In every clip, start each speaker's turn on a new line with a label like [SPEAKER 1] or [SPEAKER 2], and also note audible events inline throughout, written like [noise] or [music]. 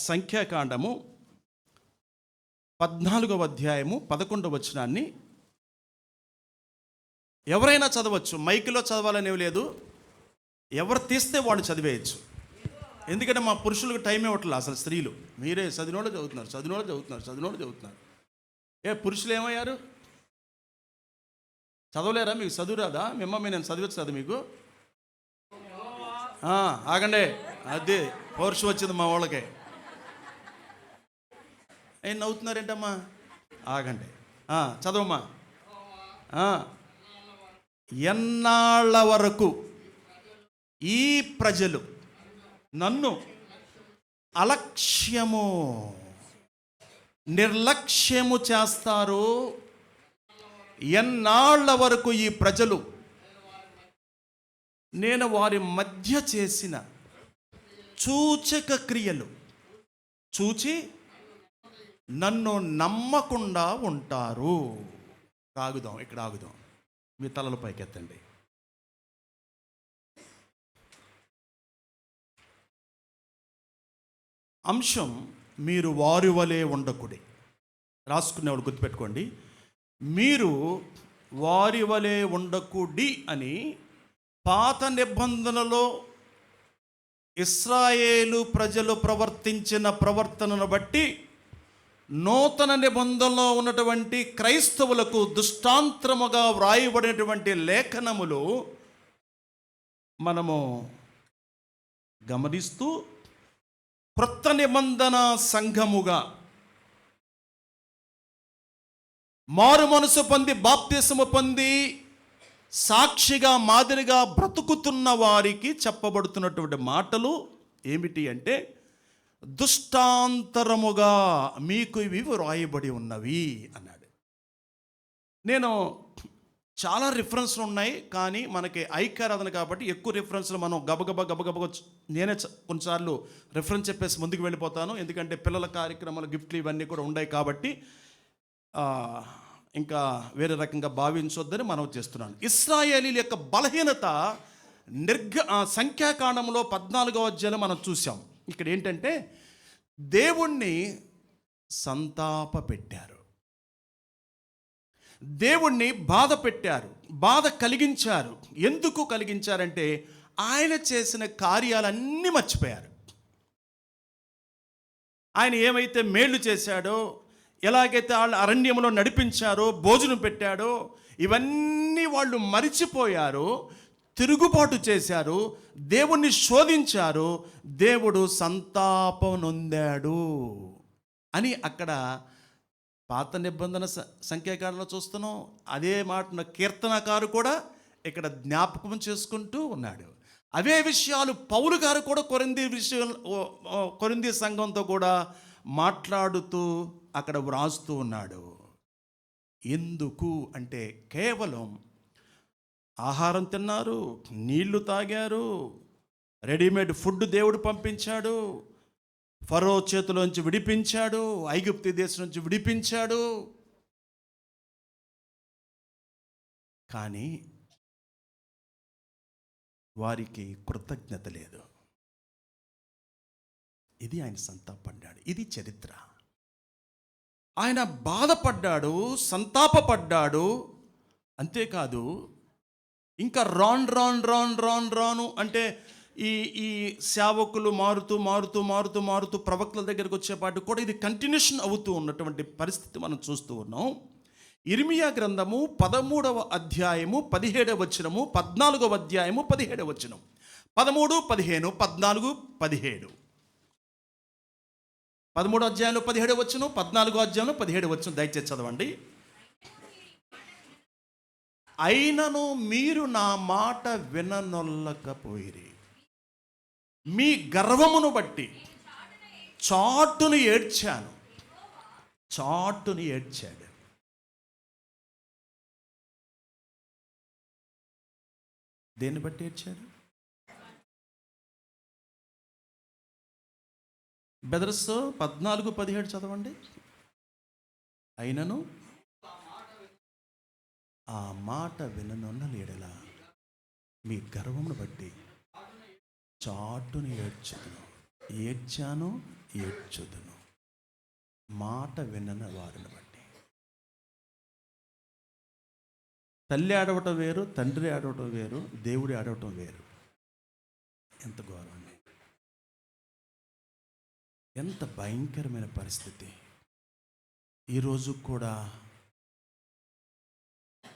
[SPEAKER 1] సంఖ్యాకాండము పద్నాలుగవ అధ్యాయము పదకొండవ వచనాన్ని ఎవరైనా చదవచ్చు మైకిలో చదవాలనేవి లేదు. ఎవరు తీస్తే వాడు చదివేయచ్చు. ఎందుకంటే మా పురుషులకు టైం ఇవ్వట్లేదు అసలు స్త్రీలు. మీరే చదివినోళ్ళు చదువుతున్నారు చదివినోళ్ళు చదువుతున్నారు చదివినోళ్ళు చదువుతున్నారు. ఏ పురుషులు ఏమయ్యారు? చదవలేరా మీకు? చదువు రాదా? మిమ్మల్ని నేను చదివచ్చు కదా మీకు? ఆగండి. అది పౌరుషం వచ్చింది మా వాళ్ళకే. ఏం నవ్వుతున్నారేంటమ్మా? ఆగండి. చదవమ్మా. ఎన్నాళ్ళ వరకు ఈ ప్రజలు నన్ను అలక్ష్యము నిర్లక్ష్యము చేస్తారు ఎన్నాళ్ళ వరకు ఈ ప్రజలు నేను వారి మధ్య చేసిన సూచక క్రియలు చూచి నన్ను నమ్మకుండా ఉంటారు. ఆగుదాం ఇక్కడ ఆగుదాం. మీ తలలు పైకెత్తండి. అంశం మీరు వారి వలె ఉండకుడి. రాసుకునేవాడు గుర్తుపెట్టుకోండి. మీరు వారి వలె ఉండకుడి అని పాత నిబంధనలో ఇస్రాయేలు ప్రజలు ప్రవర్తించిన ప్రవర్తనను బట్టి నూతన నిబంధనలో ఉన్నటువంటి క్రైస్తవులకు దుష్టాంతరముగా వ్రాయబడినటువంటి లేఖనములు మనము గమనిస్తూ క్రొత్త నిబంధన సంఘముగా మారు మనసు పొంది బాప్తిసము పొంది సాక్షిగా మాదిరిగా బ్రతుకుతున్న వారికి చెప్పబడుతున్నటువంటి మాటలు ఏమిటి అంటే దుష్టాంతరముగా మీకు ఇవి వ్రాయబడి ఉన్నవి అన్నాడు. నేను చాలా రిఫరెన్స్లు ఉన్నాయి కానీ మనకి ఐక్యారాధన కాబట్టి ఎక్కువ రిఫరెన్స్లు మనం గబగబ గబగబా నేనే చ- కొన్నిసార్లు రిఫరెన్స్ చెప్పేసి ముందుకు వెళ్ళిపోతాను. ఎందుకంటే పిల్లల కార్యక్రమాలు గిఫ్ట్లు ఇవన్నీ కూడా ఉన్నాయి కాబట్టి ఇంకా వేరే రకంగా భావించొద్దని మనం చేస్తున్నాను. ఇస్రాయేలీల యొక్క బలహీనత నిర్గ సంఖ్యాకాండంలో పద్నాలుగో అధ్యాయం మనం చూసాం ఇక్కడ ఏంటంటే దేవుణ్ణి సంతాప పెట్టారు. దేవుణ్ణి బాధ పెట్టారు బాధ కలిగించారు. ఎందుకు కలిగించారంటే ఆయన చేసిన కార్యాలన్నీ మర్చిపోయారు. ఆయన ఏమైతే మేళ్ళు చేశాడో ఎలాగైతే వాళ్ళు అరణ్యంలో నడిపించారో భోజనం పెట్టాడో ఇవన్నీ వాళ్ళు మరిచిపోయారు తిరుగుబాటు చేశారు దేవుణ్ణి శోధించారు దేవుడు సంతాపం నొందాడు అని అక్కడ పాత నిబంధన సంఖ్యాకారంలో చూస్తున్నాం. అదే మాటను కీర్తనకారు కూడా ఇక్కడ జ్ఞాపకం చేసుకుంటూ ఉన్నాడు. అవే విషయాలు పౌలు గారు కూడా కొరింది విషయం కొరింది సంఘంతో కూడా మాట్లాడుతూ అక్కడ వ్రాస్తూ ఉన్నాడు. ఎందుకు అంటే కేవలం ఆహారం తిన్నారు నీళ్ళు తాగారు రెడీమేడ్ ఫుడ్ దేవుడు పంపించాడు ఫరో చేతిలోంచి విడిపించాడు ఐగుప్తి దేశం నుంచి విడిపించాడు. కానీ వారికి కృతజ్ఞత లేదు. ఇది ఆయన సంతాపడ్డాడు ఇది చరిత్ర. ఆయన బాధపడ్డాడు సంతాపపడ్డాడు. అంతేకాదు ఇంకా రాన్ రాన్ రాన్ రాన్ రాను అంటే ఈ ఈ సేవకులు మారుతూ మారుతూ మారుతూ మారుతూ ప్రవక్తల దగ్గరికి వచ్చేపాటు కూడా ఇది కంటిన్యూషన్ అవుతూ ఉన్నటువంటి పరిస్థితి మనం చూస్తూ ఉన్నాం. ఇర్మియా గ్రంథము పదమూడవ అధ్యాయము పదిహేడవ వచనము పద్నాలుగవ అధ్యాయము పదిహేడవ వచనం. పదమూడు పదిహేను పద్నాలుగు పదిహేడు. పదమూడు అధ్యాయంలో పదిహేడు వచ్చును పద్నాలుగో అధ్యాయంలో పదిహేడు వచ్చును దయచేసి చదవండి. అయినను మీరు నా మాట విననొల్లకపోయిరి. మీ గర్వమును బట్టి చాటును ఏడ్చాను. చాటును ఏడ్చాడు. దేన్ని బట్టి ఏడ్చాడు? బెదర్స్ పద్నాలుగు పదిహేడు చదవండి. అయినను ఆ మాట విననున్న లేడల మీ గర్వమును బట్టి చాటుని ఏడ్చుదును. ఏడ్చాను ఏడ్చుదును. మాట వినన వారిని బట్టి. తల్లి ఆడవటం వేరు తండ్రి ఆడవటం వేరు దేవుడి ఆడవటం వేరు. ఎంత ఘోరం ఎంత భయంకరమైన పరిస్థితి. ఈరోజు కూడా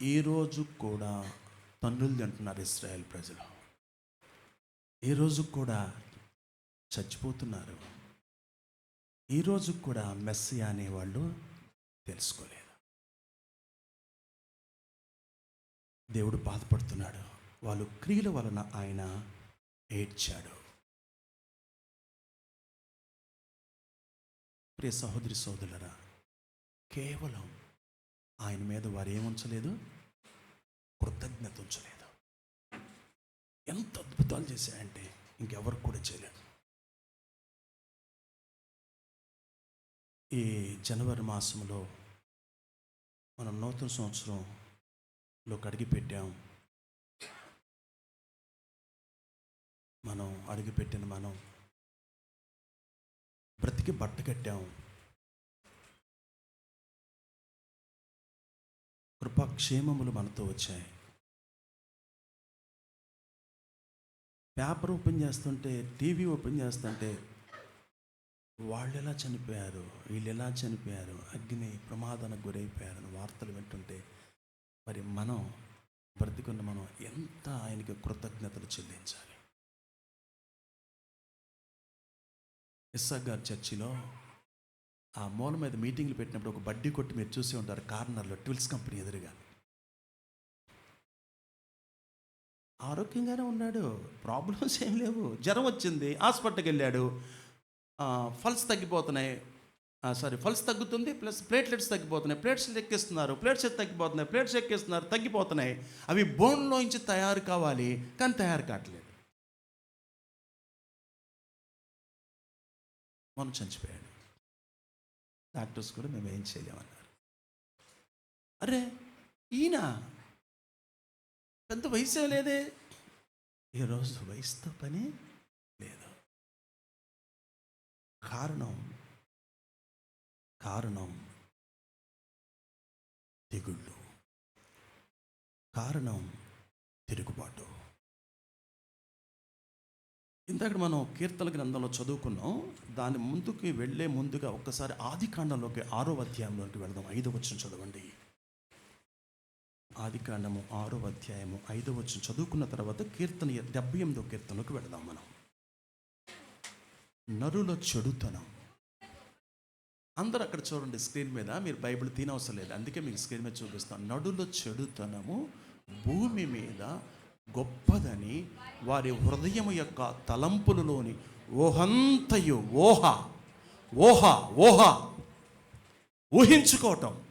[SPEAKER 1] ఈరోజు కూడా తన్నులు తింటున్నారు ఇస్రాయేల్ ప్రజలు. ఈరోజు కూడా చచ్చిపోతున్నారు. ఈరోజు కూడా మెస్సి అనేవాళ్ళు తెలుసుకోలేదు. దేవుడు బాధపడుతున్నాడు. వాళ్ళు క్రియల వలన ఆయన ఏడ్చాడు. ప్రియ సహోదరి సోదరులరా కేవలం ఆయన మీద వారు ఏముంచలేదు కృతజ్ఞత ఉంచలేదు ఎంత అద్భుతాలు చేశాయంటే ఇంకెవరు కూడా చేయలేదు. ఈ జనవరి మాసంలో మనం నూతన సంవత్సరంలో అడిగి పెట్టాం. మనం అడిగిపెట్టిన మనం బ్రతికి బట్ట కట్టాం. కృపాక్షేమములు మనతో వచ్చాయి. పేపర్ ఓపెన్ చేస్తుంటే టీవీ ఓపెన్ చేస్తుంటే వాళ్ళు ఎలా చనిపోయారు? వీళ్ళు ఎలా చనిపోయారు? అగ్ని ప్రమాదానికి గురైపోయారని వార్తలు వింటుంటే మరి మనం బ్రతికున్న మనం ఎంత ఆయనకి కృతజ్ఞతలు చెల్లించాలి? ఇస్సా గారి చర్చిలో ఆ మూల మీద మీటింగ్లు పెట్టినప్పుడు ఒక బడ్డీ కొట్టి మీరు చూసి ఉంటారు కార్నర్లో ట్విల్స్ కంపెనీ ఎదురుగా ఆరోగ్యంగానే ఉన్నాడు. ప్రాబ్లమ్స్ ఏం లేవు. జ్వరం వచ్చింది. హాస్పిటల్కి వెళ్ళాడు. ఫల్స్ తగ్గిపోతున్నాయి. సారీ ఫల్స్ తగ్గుతుంది ప్లస్ ప్లేట్లెట్స్ తగ్గిపోతున్నాయి. ప్లేట్స్ ఎక్కిస్తున్నారు. ప్లేట్స్ తగ్గిపోతున్నాయి. ప్లేట్స్ ఎక్కిస్తున్నారు. తగ్గిపోతున్నాయి. అవి బోన్లోంచి తయారు కావాలి. కానీ తయారు కావట్లేదు. మనం చనిపోయాడు. డాక్టర్స్ కూడా మేము ఏం చేయలేమన్నారు. అరే ఈయన పెద్ద వయసే లేదే. ఈరోజు వయసుతో పని లేదు. కారణం కారణం తెగుళ్ళు. కారణం తిరుగుబాటు. ఇందాక మనం కీర్తన గ్రంథంలో చదువుకున్నాం. దాని ముందుకి వెళ్ళే ముందుగా ఒక్కసారి ఆది కాండంలోకి ఆరో అధ్యాయంలోకి వెళదాం. ఐదో వచ్చిన చదవండి. ఆది కాండము ఆరో అధ్యాయము ఐదో వచ్చిన చదువుకున్న తర్వాత కీర్తన డెబ్బై ఎనిమిదో కీర్తనకు వెళదాం మనం. నరుల చెడుతనం. అందరూ అక్కడ చూడండి స్క్రీన్ మీద మీరు బైబిల్ తినవసరం లేదు. అందుకే మీకు స్క్రీన్ మీద చూపిస్తాను నడుల చెడుతనము భూమి మీద గొప్పదని వారి హృదయం యొక్క తలంపులలోని ఓహంతయు ఓహ ఓహ ఓహ ఊహించుకోవటం.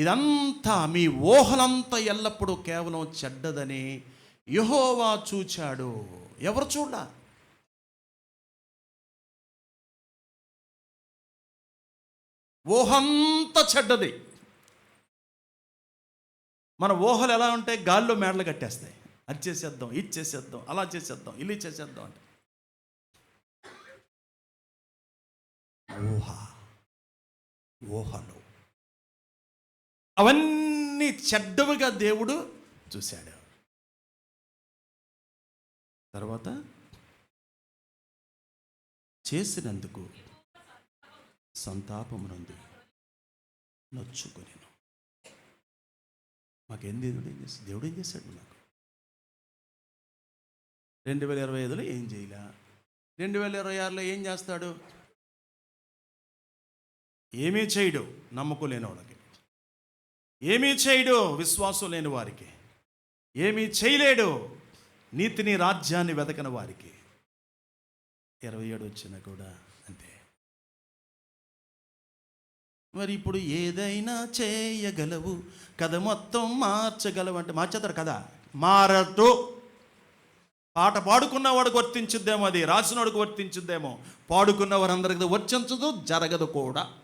[SPEAKER 1] ఇదంతా మీ ఊహలంతా ఎల్లప్పుడూ కేవలం చెడ్డదని యహోవా చూచాడు. ఎవరు చూడ ఊహంతా చెడ్డది. మన ఊహలు ఎలా ఉంటాయి? గాల్లో మేడలు కట్టేస్తాయి. అది చేసేద్దాం ఇది చేసేద్దాం అలా చేసేద్దాం ఇలా చేసేద్దాం అంటే. ఊహ. ఊహలు. అవన్నీ చెడ్డవిగా దేవుడు చూశాడు. తర్వాత చేసినందుకు సంతాపమునందు నొచ్చుకొని మాకేం దేవుడు ఏం చేస్తాడు దేవుడు ఏం చేశాడు నాకు? రెండు వేల ఇరవై ఐదులో ఏం చేయలే? రెండు వేల ఇరవై ఆరులో ఏం చేస్తాడు? ఏమీ చేయడు నమ్మకం లేని వాళ్ళకి ఏమీ చేయడు విశ్వాసం లేని వారికి. ఏమీ చేయలేడు నీతిని రాజ్యాన్ని వెతకని వారికి. ఇరవై ఏడు వచ్చినా కూడా అంతే. మరి ఇప్పుడు ఏదైనా చేయగలవు కథ మొత్తం మార్చగలవు అంటే మార్చేతారు కదా? మారటు పాట పాడుకున్నవాడు వర్తించుద్దేమో అది రాసినవాడికి వర్తించుద్దేమో. పాడుకున్న వారందరికీ వర్తించదు జరగదు కూడా.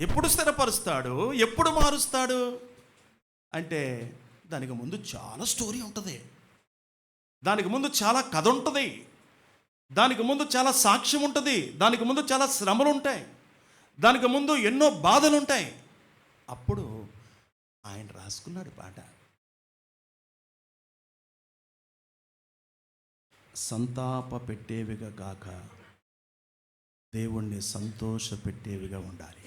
[SPEAKER 1] ఎప్పుడు స్థిరపరుస్తాడు? ఎప్పుడు మారుస్తాడు? అంటే దానికి ముందు చాలా స్టోరీ ఉంటుంది. దానికి ముందు చాలా కథ ఉంటుంది. దానికి ముందు చాలా సాక్ష్యం ఉంటుంది. దానికి ముందు చాలా శ్రమలు ఉంటాయి. దానికి ముందు ఎన్నో బాధలు ఉంటాయి. అప్పుడు ఆయన రాసుకున్నాడు పాట. సంతాప పెట్టేవిగా కాక దేవుణ్ణి సంతోష పెట్టేవిగా ఉండాలి.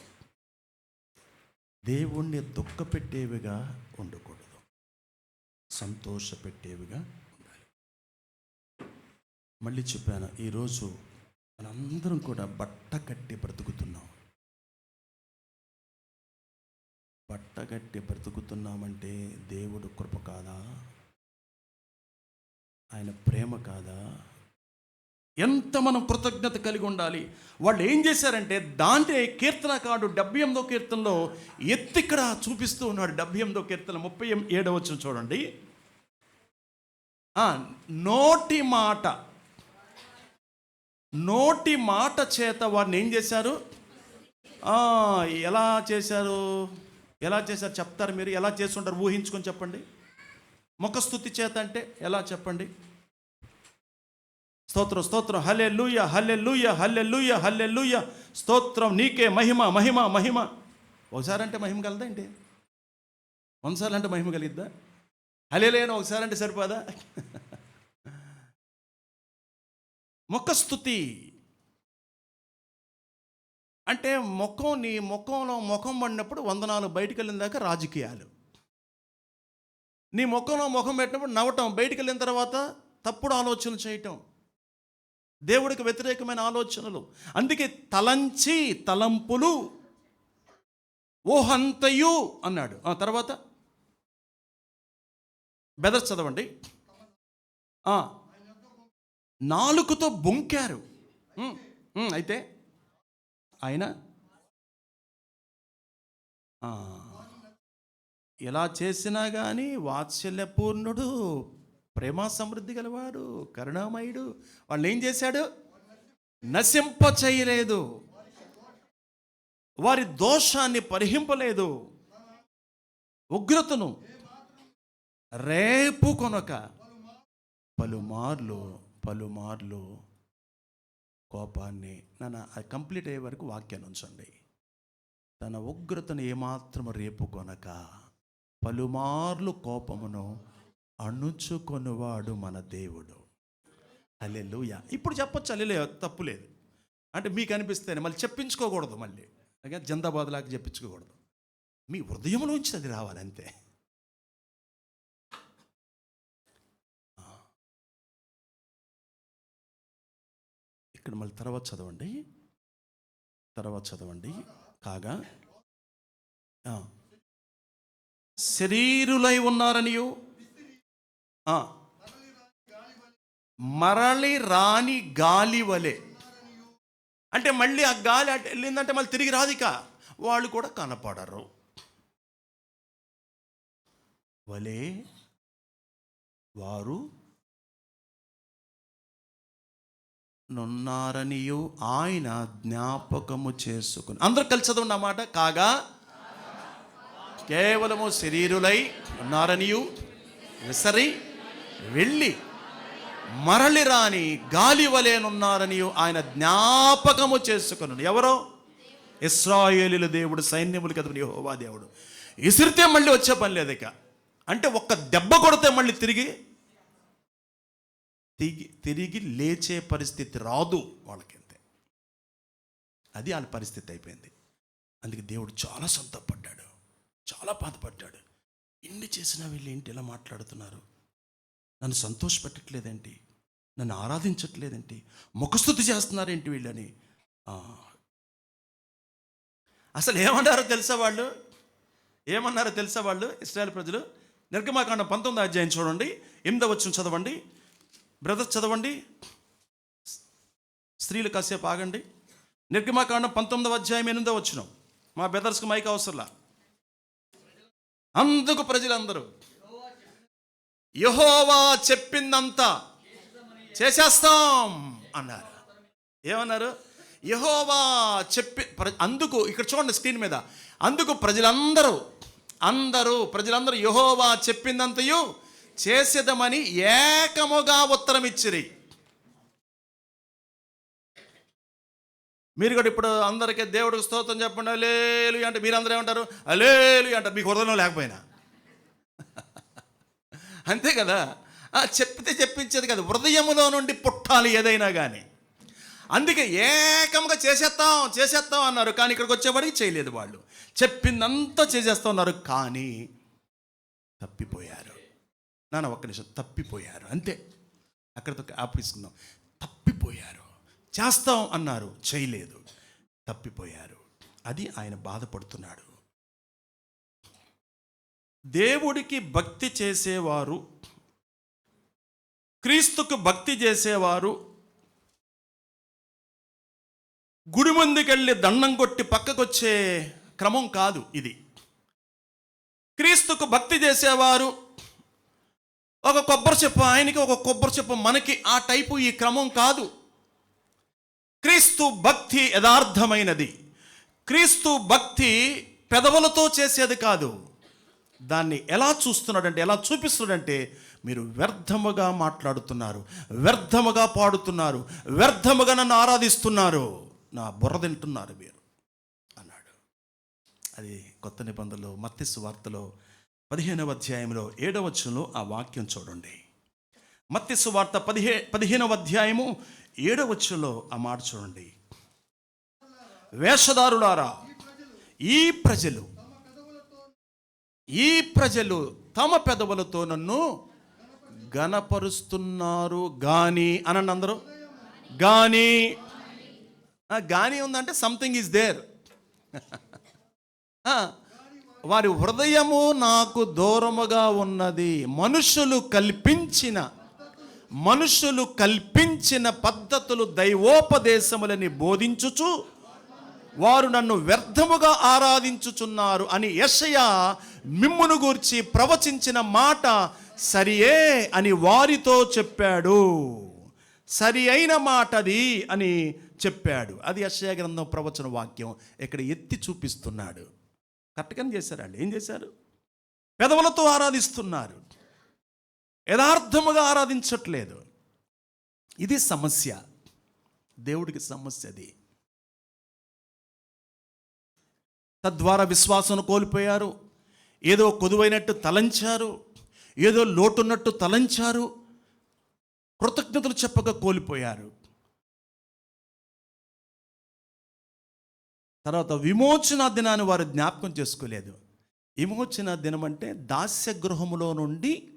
[SPEAKER 1] దేవుణ్ణి దుఃఖపెట్టేవిగా ఉండకూడదు. సంతోషపెట్టేవిగా ఉండాలి. మళ్ళీ చెప్పాను ఈరోజు మనందరం కూడా బట్ట కట్టి బ్రతుకుతున్నాం. బట్ట కట్టి బ్రతుకుతున్నామంటే దేవుడు కృప కాదా? ఆయన ప్రేమ కాదా? ఎంత మనం కృతజ్ఞత కలిగి ఉండాలి? వాళ్ళు ఏం చేశారంటే దాంటే కీర్తనకాడు డెబ్బై ఎనిమిదో కీర్తనలో ఎత్తిక్కడ చూపిస్తూ ఉన్నాడు డెబ్బై ఎనిమిదో కీర్తన ముప్పై ఏడవ వచ్చిన చూడండి. నోటి మాట. నోటి మాట చేత వారిని ఏం చేశారు? ఎలా చేశారు? ఎలా చేశారు చెప్తారు మీరు? ఎలా చేస్తుంటారు? ఊహించుకొని చెప్పండి. ముఖస్థుతి చేత అంటే ఎలా చెప్పండి? స్తోత్రం స్తోత్రం. హలే లూయ హలే లూయ హల్లె లూయ హల్లె లూయ స్తోత్రం నీకే మహిమ మహిమ మహిమ. ఒకసారి అంటే మహిమ కలదా ఏంటి? వందసార్లు అంటే మహిమ కలిగిద్దా? హలే లేని ఒకసారి అంటే సరిపోదా [laughs] ముఖస్థుతి అంటే ముఖం నీ ముఖంలో ముఖం పడినప్పుడు వందనాలు బయటికి వెళ్ళిన దాకా రాజకీయాలు. నీ ముఖంలో ముఖం పెట్టినప్పుడు నవ్వటం బయటికి వెళ్ళిన తర్వాత తప్పుడు ఆలోచనలు చేయటం. దేవుడికి వ్యతిరేకమైన ఆలోచనలు. అందుకే తలంచి తలంపులు ఓహంతయు అన్నాడు. ఆ తర్వాత బెదర్ చదవండి. నాలుగుతో నాలుకతో బొంకారు అయితే ఆయన ఎలా చేసినా కానీ వాత్సల్యపూర్ణుడు ప్రేమ సమృద్ధి గలవాడు కరుణామయుడు. వాళ్ళు ఏం చేశాడు? నశింప చేయలేదు వారి దోషాన్ని పరిహింపలేదు. ఉగ్రతను రేపు కొనక పలుమార్లు పలుమార్లు కోపాన్ని నన్ను కంప్లీట్ అయ్యే వరకు వాక్యాన్ని ఉంచండి. తన ఉగ్రతను ఏమాత్రం రేపు కొనక పలుమార్లు కోపమును అణుచుకొనువాడు మన దేవుడు. అల్లెలుయ ఇప్పుడు చెప్పొచ్చు అల్లెలు తప్పు లేదు. అంటే మీకు అనిపిస్తేనే మళ్ళీ చెప్పించుకోకూడదు మళ్ళీ. అలాగే జందాబాద్లాగా చెప్పించుకోకూడదు. మీ హృదయంలోంచి అది రావాలి అంతే. ఇక్కడ మళ్ళీ తర్వాత చదవండి. తర్వాత చదవండి. కాగా శరీరులై ఉన్నారనియో మరలి రాని గాలి వలె. అంటే మళ్ళీ ఆ గాలి అటు వెళ్ళిందంటే మళ్ళీ తిరిగి రాదిక వాళ్ళు కూడా కనపడరు. వలే వారు నున్నారనియు ఆయన జ్ఞాపకము చేసుకుని. అందరు కలిసి చదవండి అన్నమాట కాగా కేవలము శరీరులై ఉన్నారనియు విసరి వెళ్ళి మరలి రాని గాలి వలేనున్నారని ఆయన జ్ఞాపకము చేసుకును ఎవరో? ఇస్రాయేలీల దేవుడు సైన్యములు కదా యహోవా దేవుడు. ఇసిరితే మళ్ళీ వచ్చే పని లేదు ఇక. అంటే ఒక్క దెబ్బ కొడితే మళ్ళీ తిరిగి తిరిగి తిరిగి లేచే పరిస్థితి రాదు వాళ్ళకంతే అది వాళ్ళ పరిస్థితి అయిపోయింది. అందుకే దేవుడు చాలా సంతపడ్డాడు చాలా బాధపడ్డాడు. ఇన్ని చేసినా వీళ్ళు ఏంటి ఇలా మాట్లాడుతున్నారు? నన్ను సంతోషపెట్టట్లేదేంటి? నన్ను ఆరాధించట్లేదేంటి? ముఖస్థుతి చేస్తున్నారేంటి వీళ్ళని? అసలు ఏమన్నారో తెలుసా వాళ్ళు? ఏమన్నారో తెలుసా వాళ్ళు? ఇస్రాయల్ ప్రజలు? నిర్గమాకాండం పంతొమ్మిది అధ్యాయం చూడండి. ఎనిమిదో వచ్చిన చదవండి. బ్రదర్స్ చదవండి. స్త్రీలు కాసేపు ఆగండి. నిర్గమాకాండం పంతొమ్మిదవ అధ్యాయం ఎనిమిదో వచ్చిన మా బ్రదర్స్కి మైక్ అవసరంలా? అందుకు ప్రజలందరూ యహోవా చెప్పిందంతా చేసేస్తాం అన్నారు. ఏమన్నారు? యహోవా చెప్పి అందుకు ఇక్కడ చూడండి స్క్రీన్ మీద. అందుకు ప్రజలందరూ అందరూ ప్రజలందరూ యహోవా చెప్పిందంతయు చేసేదమని ఏకముగా ఉత్తరం ఇచ్చిరి మీరు కూడా ఇప్పుడు అందరికీ దేవుడికి స్తోత్రం చెప్పండి. అలేలు అంటే మీరు అందరూ ఏమంటారు? అలేలు అంటారు మీకు హృదయం లేకపోయినా. అంతే కదా? ఆ, చెప్పితే చెప్పించేది కదా. హృదయములో నుండి పుట్టాలి ఏదైనా కానీ అందుకే ఏకంగా చేసేస్తాం చేసేస్తాం అన్నారు. కానీ ఇక్కడికి వచ్చేవాడికి చేయలేదు వాళ్ళు. చెప్పిందంతా చేసేస్తా ఉన్నారు. కానీ తప్పిపోయారు. నాన్న ఒక్క నిమిషం. తప్పిపోయారు. అంతే. అక్కడితో ఆపేసుకుందాం తప్పిపోయారు. చేస్తాం అన్నారు. చేయలేదు. తప్పిపోయారు. అది ఆయన బాధపడుతున్నాడు. దేవుడికి భక్తి చేసేవారు క్రీస్తుకు భక్తి చేసేవారు గుడి ముందుకెళ్ళి దండం కొట్టి పక్కకొచ్చే క్రమం కాదు ఇది. క్రీస్తుకు భక్తి చేసేవారు ఒక కొబ్బరి చెప్పు ఆయనకి ఒక కొబ్బరి చెప్పు మనకి ఆ టైపు ఈ క్రమం కాదు. క్రీస్తు భక్తి యథార్థమైనది. క్రీస్తు భక్తి పెదవులతో చేసేది కాదు. దాన్ని ఎలా చూస్తున్నాడంటే ఎలా చూపిస్తున్నాడంటే మీరు వ్యర్థముగా మాట్లాడుతున్నారు వ్యర్థముగా పాడుతున్నారు వ్యర్థముగా నన్ను ఆరాధిస్తున్నారు. నా బుర్ర తింటున్నారు మీరు అన్నాడు. అది కొత్త నిబంధనలో మత్తిస్సు వార్తలో పదిహేనవ అధ్యాయంలో ఏడవ వచనంలో ఆ వాక్యం చూడండి. మత్తిస్సు వార్త పదిహే పదిహేనవ అధ్యాయము ఏడవ వచనంలో ఆ మాట చూడండి. వేషధారులారా ఈ ప్రజలు ఈ ప్రజలు తమ పెదవులతో నన్ను గణపరుస్తున్నారు. గాని అనండి అందరూ. గాని. గాని ఉందంటే సంథింగ్ ఈజ్ దేర్ వారి హృదయము నాకు దూరముగా ఉన్నది. మనుషులు కల్పించిన మనుషులు కల్పించిన పద్ధతులు దైవోపదేశములని బోధించుచు వారు నన్ను వ్యర్థముగా ఆరాధించుచున్నారు అని యెషయా మిమ్మును గూర్చి ప్రవచించిన మాట సరియే అని వారితో చెప్పాడు. సరి అయిన మాట అది అని చెప్పాడు. అది యశయ గ్రంథం ప్రవచన వాక్యం ఇక్కడ ఎత్తి చూపిస్తున్నాడు. కరెక్ట్గానే చేశారండి ఏం చేశారు? పెదవులతో ఆరాధిస్తున్నారు. యథార్థముగా ఆరాధించట్లేదు. ఇది సమస్య. దేవుడికి సమస్య అది. తద్వారా విశ్వాసం కోల్పోయారు. ఏదో కొదువైనట్టు తలంచారు. ఏదో లోటున్నట్టు తలంచారు. కృతజ్ఞతలు చెప్పక కోల్పోయారు. తర్వాత విమోచన దినాన్ని వారు జ్ఞాపకం చేసుకోలేదు. విమోచన దినం అంటే దాస్య గృహములో నుండి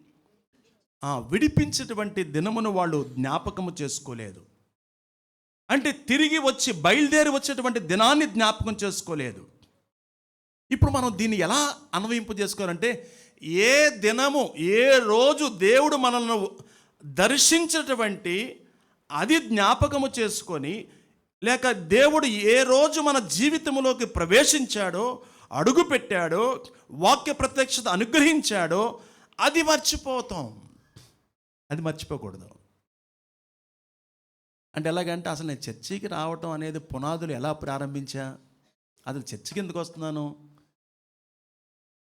[SPEAKER 1] ఆ, విడిపించేటువంటి దినమును వాళ్ళు జ్ఞాపకము చేసుకోలేదు. అంటే తిరిగి వచ్చి బయలుదేరి వచ్చేటువంటి దినాన్ని జ్ఞాపకం చేసుకోలేదు. ఇప్పుడు మనం దీన్ని ఎలా అన్వయింపు చేసుకోవాలంటే ఏ దినము ఏ రోజు దేవుడు మనల్ని దర్శించినటువంటి అది జ్ఞాపకము చేసుకొని లేక దేవుడు ఏ రోజు మన జీవితంలోకి ప్రవేశించాడో అడుగు పెట్టాడో వాక్య ప్రత్యక్షత అనుగ్రహించాడో అది మర్చిపోతాం. అది మర్చిపోకూడదు. అంటే ఎలాగంటే అసలు నేను చర్చికి రావటం అనేది పునాదులు ఎలా ప్రారంభించా? అసలు చర్చికి ఎందుకు వస్తున్నాను?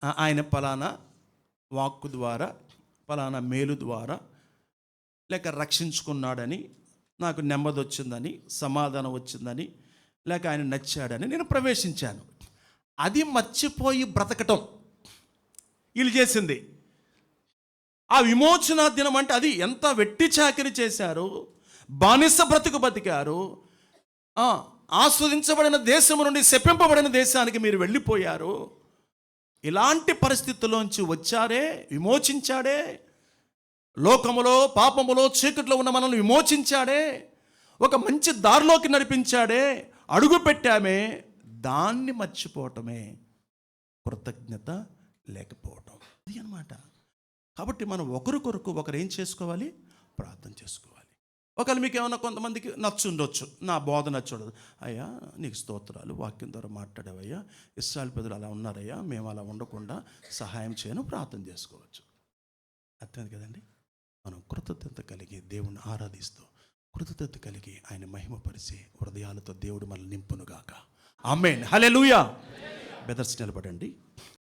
[SPEAKER 1] ఆయన ఫలానా వాక్కు ద్వారా ఫలానా మేలు ద్వారా లేక రక్షించుకున్నాడని నాకు నెమ్మది వచ్చిందని సమాధానం వచ్చిందని లేక ఆయన నచ్చాడని నేను ప్రవేశించాను. అది మర్చిపోయి బ్రతకటం. వీళ్ళు చేసింది. ఆ విమోచన దినం అంటే అది ఎంత వెట్టి చాకిరి చేశారు బానిస బ్రతుకు బతికారు ఆస్వాదించబడిన దేశం నుండి శపింపబడిన దేశానికి మీరు వెళ్ళిపోయారు. ఇలాంటి పరిస్థితుల్లోంచి వచ్చారే విమోచించాడే లోకములో పాపములో చీకట్లో ఉన్న మనల్ని విమోచించాడే ఒక మంచి దారిలోకి నడిపించాడే అడుగు పెట్టామే దాన్ని మర్చిపోవటమే కృతజ్ఞత లేకపోవటం. అది అన్నమాట. కాబట్టి మనం ఒకరికొరకు ఒకరు ఏం చేసుకోవాలి? ప్రార్థన చేసుకోవాలి. ఒకవేళ మీకు ఏమైనా కొంతమందికి నచ్చుండొచ్చు. నా బోధ నచ్చుండదు. అయ్యా నీకు స్తోత్రాలు వాక్యం ద్వారా మాట్లాడేవయ్యా. ఇస్రాయల్ పెద్దలు అలా ఉన్నారయ్యా. మేము అలా ఉండకుండా సహాయం చేయను ప్రార్థన చేసుకోవచ్చు. అర్థమైంది కదండి? మనం కృతజ్ఞత కలిగి దేవుణ్ణి ఆరాధిస్తూ కృతజ్ఞత కలిగి ఆయన మహిమపరిచి హృదయాలతో దేవుడు మనల్ని నింపునుగాక. హలో లూయా బెదర్స్ నిలబడండి.